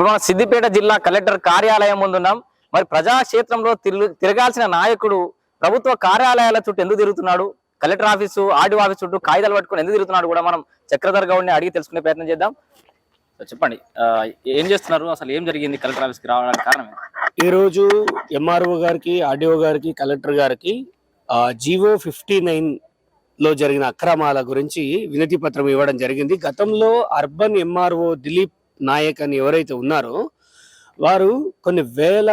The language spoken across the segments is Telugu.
ఇప్పుడు మన సిద్దిపేట జిల్లా కలెక్టర్ కార్యాలయం ముందున్నాం మరి ప్రజాక్షేత్రంలో తిరుగు- తిరగాల్సిన నాయకుడు ప్రభుత్వ కార్యాలయాల చుట్టూ ఎందుకు తిరుగుతున్నాడు? కలెక్టర్ ఆఫీసు ఆర్డీఓ ఆఫీస్ చుట్టూ కాగితాలు పట్టుకొని ఎందుకు తిరుగుతున్నాడు కూడా మనం చక్రధర్ గౌడ్ని అడిగి తెలుసుకునే ప్రయత్నం చేద్దాం. చెప్పండి ఏం చేస్తున్నారు? అసలు ఏం జరిగింది కలెక్టర్ ఆఫీస్కి రావడానికి కారణం ఈరోజు ఎంఆర్ఓ గారికి ఆర్డీఓ గారికి కలెక్టర్ గారికి జీవో ఫిఫ్టీ నైన్లో జరిగిన అక్రమాల గురించి వినతి పత్రం ఇవ్వడం జరిగింది. గతంలో అర్బన్ ఎంఆర్ఓ దిలీప్ నాయక్ అని ఎవరైతే ఉన్నారో వారు కొన్ని వేల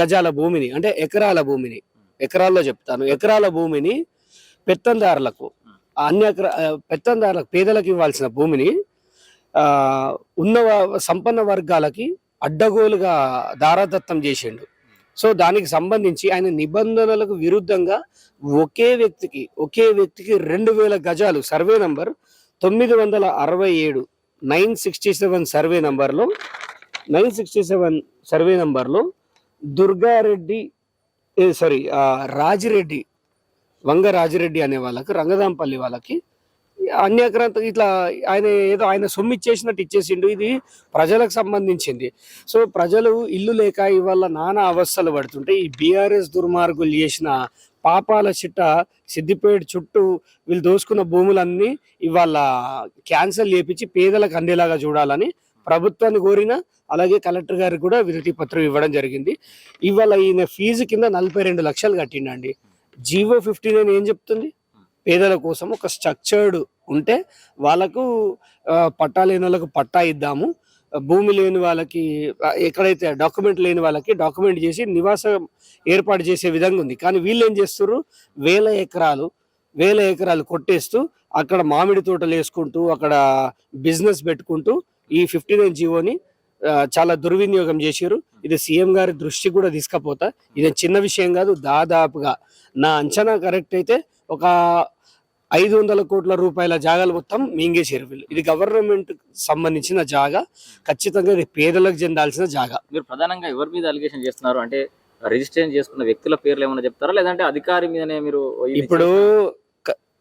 గజాల భూమిని అంటే ఎకరాల భూమిని ఎకరాల్లో చెప్తాను ఎకరాల భూమిని పెత్తందారులకు అన్ని ఎకరా పెత్తందారులకు పేదలకు ఇవ్వాల్సిన భూమిని ఉన్న సంపన్న వర్గాలకి అడ్డగోలుగా దారాదత్తం చేసిండు. సో దానికి సంబంధించి ఆయన నిబంధనలకు విరుద్ధంగా ఒకే వ్యక్తికి ఒకే వ్యక్తికి రెండు వేల గజాలు సర్వే నంబర్ తొమ్మిది వందల అరవై ఏడు నైన్ సిక్స్టీ సెవెన్ సర్వే నంబర్లో నైన్ సిక్స్టీ సెవెన్ సర్వే నంబర్లో దుర్గారెడ్డి సారీ రాజిరెడ్డి వంగ రాజిరెడ్డి అనే వాళ్ళకి రంగదాంపల్లి వాళ్ళకి అన్యక్రాంత ఇట్లా ఆయన ఏదో ఆయన సొమ్ము ఇచ్చేసినట్టు ఇచ్చేసిండు. ఇది ప్రజలకు సంబంధించింది. సో ప్రజలు ఇల్లు లేక ఇవాళ నానా అవస్థలు పడుతుంటే ఈ బీఆర్ఎస్ దుర్మార్గులు చేసిన పాపాల చిట్ట సిద్దిపేట చుట్టూ వీళ్ళు దోసుకున్న భూములన్నీ ఇవాళ క్యాన్సల్ చేపించి పేదలకు అందేలాగా చూడాలని ప్రభుత్వాన్ని కోరిన అలాగే కలెక్టర్ గారికి కూడా వినతి పత్రం ఇవ్వడం జరిగింది. ఇవాళ ఈయన ఫీజు కింద నలభై రెండు లక్షలు కట్టిండండి. జీవో ఫిఫ్టీ నైన్ ఏం చెప్తుంది? పేదల కోసం ఒక స్ట్రక్చర్డ్ ఉంటే వాళ్ళకు ఆ, పట్టా లేని వాళ్ళకు పట్టా ఇద్దాము. భూమి లేని వాళ్ళకి ఎక్కడైతే డాక్యుమెంట్ లేని వాళ్ళకి డాక్యుమెంట్ చేసి నివాసం ఏర్పాటు చేసే విధంగా ఉంది. కానీ వీళ్ళు ఏం చేస్తారు వేల ఎకరాలు వేల ఎకరాలు కొట్టేస్తూ అక్కడ మామిడి తోటలు వేసుకుంటూ అక్కడ బిజినెస్ పెట్టుకుంటూ ఈ ఫిఫ్టీ నైన్ జీవోని చాలా దుర్వినియోగం చేశారు ఇది సీఎం గారి దృష్టి కూడా తీసుకపోతా. ఇది చిన్న విషయం కాదు దాదాపుగా నా అంచనా కరెక్ట్ అయితే ఒక ఐదు వందల కోట్ల రూపాయల జాగాలు మొత్తం మింగేశారు వీళ్ళు. ఇది గవర్నమెంట్ సంబంధించిన జాగా. ఖచ్చితంగా ఇది పేదలకు చెందాల్సిన జాగా. మీరు ప్రధానంగా ఎవరి మీద అలిగేషన్ చేస్తున్నారు? అంటే రిజిస్ట్రేషన్ చేసుకున్న వ్యక్తుల పేర్లు ఏమైనా చెప్తారా? లేదంటే అధికారి మీదనే మీరు ఇప్పుడు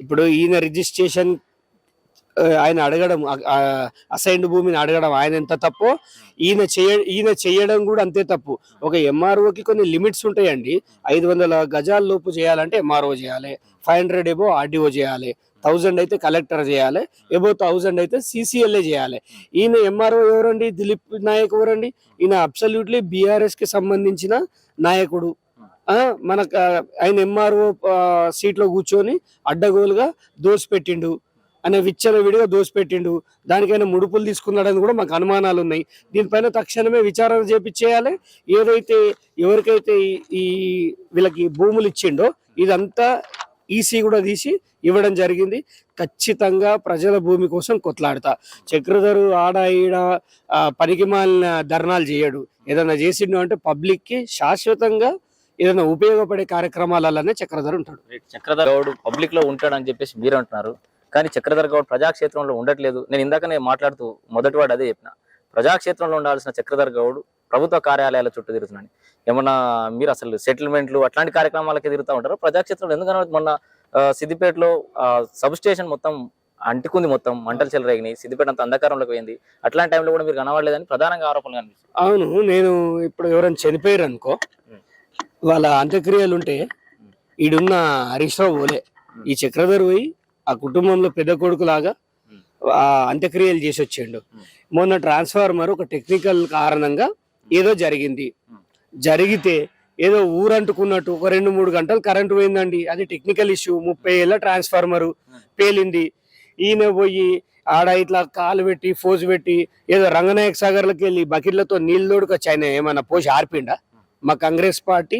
ఇప్పుడు ఈయన రిజిస్ట్రేషన్ ఆయన అడగడం అసైన్డ్ భూమిని అడగడం ఆయన ఎంత తప్పు ఈయన చేయ ఈయన చేయడం కూడా అంతే తప్పు. ఒక ఎంఆర్ఓకి కొన్ని లిమిట్స్ ఉంటాయండి. ఐదు వందల గజాల లోపు చేయాలంటే ఎంఆర్ఓ చేయాలి. ఫైవ్ హండ్రెడ్ ఎబో ఆర్డీఓ చేయాలి. థౌజండ్ అయితే కలెక్టర్ చేయాలి. ఎబో థౌజండ్ అయితే సిసిఎల్ఏ చేయాలి. ఈయన ఎంఆర్ఓ ఎవరండి? దిలీప్ నాయక్ ఎవరండి? ఈయన అబ్సల్యూట్లీ బీఆర్ఎస్కి సంబంధించిన నాయకుడు. మనకు ఆయన ఎంఆర్ఓ సీట్లో కూర్చొని అడ్డగోలుగా దోసిపెట్టిండు అనే విచ్చల విడిగా దోసిపెట్టిండు. దానికైనా ముడుపులు తీసుకున్నాడని కూడా మాకు అనుమానాలు ఉన్నాయి దీనిపైన తక్షణమే విచారణ చేపించేయాలి. ఏదైతే ఎవరికైతే ఈ- వీళ్ళకి భూములు ఇచ్చిండో ఇదంతా ఈసీ కూడా తీసి ఇవ్వడం జరిగింది. ఖచ్చితంగా ప్రజల భూమి కోసం కొట్లాడతా. చక్రధరు ఆడ ఈడ పనికి మాలిన ధర్నాలు చేయడు. ఏదైనా చేసిండు అంటే పబ్లిక్కి శాశ్వతంగా ఏదైనా ఉపయోగపడే కార్యక్రమాలలోనే చక్రధర్ ఉంటాడు. చక్రధర్ గౌడ్ పబ్లిక్లో అని చెప్పేసి మీరు అంటున్నారు కానీ చక్రధర్ గౌడ్ ప్రజాక్షేత్రంలో ఉండట్లేదు. నేను ఇందాకనే మాట్లాడుతూ మొదటి వాడు అదే చెప్పిన. ప్రజాక్షేత్రంలో ఉండాల్సిన చక్రధర్ గౌడ్ ప్రభుత్వ కార్యాలయాల చుట్టూ తిరుగుతున్నాడు. ఏమన్నా మీరు అసలు సెటిల్మెంట్లు అట్లాంటి కార్యక్రమాలకి తిరుగుతూ ఉంటారు? ప్రజాక్షేత్రంలో ఎందుకన్నా మొన్న సిద్దిపేటలో సబ్ స్టేషన్ మొత్తం అంటుకుంది మొత్తం మంటలు చెలరేగినాయి. సిద్దిపేట అంత అంధకారంలోకి పోయింది. అట్లాంటి టైంలో కూడా మీరు కనబడలేదని ప్రధానంగా ఆరోపణలు కనిపిస్తుంది అవును నేను ఇప్పుడు ఎవరైనా చనిపోయారు అనుకో వాళ్ళ అంత్యక్రియలు ఉంటే ఈడున్న హరీష్ రావు పోలే ఈ చక్రధర్ పోయి ఆ కుటుంబంలో పెద్ద కొడుకు లాగా ఆ అంత్యక్రియలు చేసి వచ్చిండు మొన్న ట్రాన్స్ఫార్మర్ ఒక టెక్నికల్ కారణంగా ఏదో జరిగింది. జరిగితే ఏదో ఊరంటుకున్నట్టు ఒక రెండు మూడు గంటలు కరెంటు పోయిందండి. అది టెక్నికల్ ఇష్యూ. ముప్పై ఏళ్ళ ట్రాన్స్ఫార్మర్ పేలింది. ఈయన పోయి ఆడ ఇట్లా కాలు పెట్టి ఫోజు పెట్టి ఏదో రంగనాయక సాగర్లకి వెళ్ళి బకెట్లతో నీళ్ళు తోడుకొచ్చి ఆయన ఏమన్నా పోసి ఆర్పిండా? మా కాంగ్రెస్ పార్టీ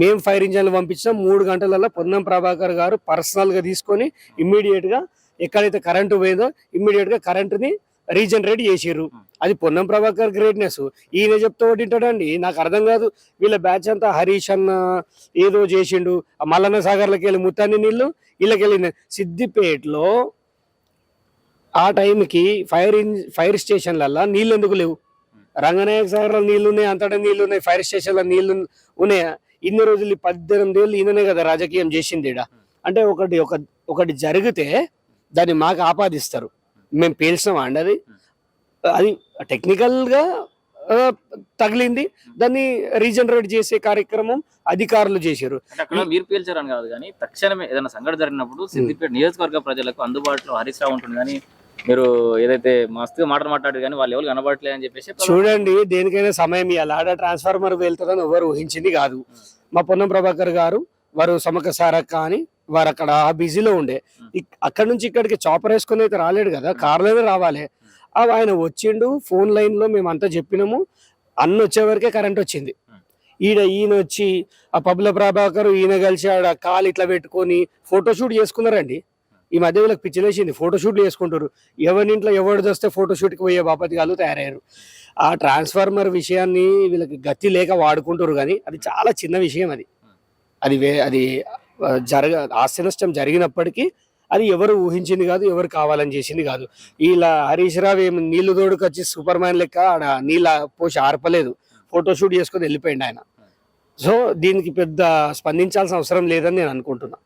మేము ఫైర్ ఇంజన్లు పంపించినాం. మూడు గంటలలో పొన్నం ప్రభాకర్ గారు పర్సనల్గా తీసుకొని ఇమ్మీడియట్గా ఎక్కడైతే కరెంటు పోయిందో ఇమ్మీడియట్గా కరెంటుని రీజనరేట్ చేసిర్రు. అది పొన్నం ప్రభాకర్ గ్రేట్నెస్. ఈయన చెప్తా ఒకటి వింటాడండి. నాకు అర్థం కాదు. వీళ్ళ బ్యాచ్ అంతా హరీష్ అన్న ఏదో చేసిండు. ఆ మల్లన్న సాగర్లకి వెళ్ళి ముత్తాన్ని నీళ్ళు వీళ్ళకి వెళ్ళిన సిద్దిపేటలో ఆ టైంకి ఫైర్ ఇన్ ఫైర్ స్టేషన్లల్లో నీళ్ళు ఎందుకు లేవు? రంగనాయక సాగర్లో నీళ్ళు ఉన్నాయి అంతటా నీళ్ళు ఉన్నాయి ఫైర్ స్టేషన్లో నీళ్ళు ఉన్నాయా? ఇన్ని రోజులు పద్దెనిమిది ఏళ్ళు ఈయననే కదా రాజకీయం చేసింది అంటే ఒకటి ఒక ఒకటి జరిగితే దాన్ని మాకు ఆపాదిస్తారు. మేము పేల్చినామా అండి అది అది టెక్నికల్గా ఆ, తగిలింది. దాన్ని రీజనరేట్ చేసే కార్యక్రమం అధికారులు చేశారు. మీరు పీల్చారని కాదు కానీ తక్షణమే ఏదైనా సంఘటన జరిగినప్పుడు సిద్దిపేట నియోజకవర్గ ప్రజలకు అందుబాటులో హరీష్ రావు ఉంటుంది కానీ మీరు ఏదైతే మస్తుగా మాట మాట్లాడారు కానీ వాళ్ళు ఎవరు కనబడట్లేదు అని చెప్పేసి చూడండి దేనికైనా సమయం ఇవ్వాలి. ఆడ ట్రాన్స్ఫార్మర్ వెళ్తుందని ఎవరు ఊహించింది కాదు. మా పొన్నం ప్రభాకర్ గారు వారు సమక సారక్క అని వారు అక్కడ బిజీలో ఉండే. అక్కడ నుంచి ఇక్కడికి చాపర్ వేసుకుని అయితే రాలేడు కదా కార్లోనే రావాలి. ఆయన వచ్చిండు ఫోన్ లైన్లో మేము అంతా చెప్పినాము. అన్న వచ్చే వరకే కరెంట్ వచ్చింది. ఈడ ఈయన వచ్చి ఆ పబ్ల ప్రభాకర్ ఈయన కలిసి ఆడ కాలు ఇట్లా పెట్టుకొని ఫోటోషూట్ చేసుకున్నారండి. ఈ మధ్య వీళ్ళకి పిచ్చిలేసింది. ఫోటోషూట్లు చేసుకుంటారు ఎవరింట్లో ఎవరు వస్తే ఫోటోషూట్కి పోయే బాపతిగాలు తయారయ్యారు. ఆ ట్రాన్స్ఫార్మర్ విషయాన్ని వీళ్ళకి గతి లేక వాడుకుంటారు కానీ అది చాలా చిన్న విషయం అది. అది వే అది జరగ ఆస్తి నష్టం జరిగినప్పటికీ అది ఎవరు ఊహించింది కాదు ఎవరు కావాలని చేసింది కాదు. ఇలా హరీష్ రావు ఏమి నీళ్ళు తోడుకొచ్చి సూపర్ మ్యాన్ లెక్క ఆడ నీళ్ళ పోసి ఆర్పలేదు. ఫోటోషూట్ చేసుకొని వెళ్ళిపోయింది ఆయన. సో దీనికి పెద్ద స్పందించాల్సిన అవసరం లేదని నేను అనుకుంటున్నాను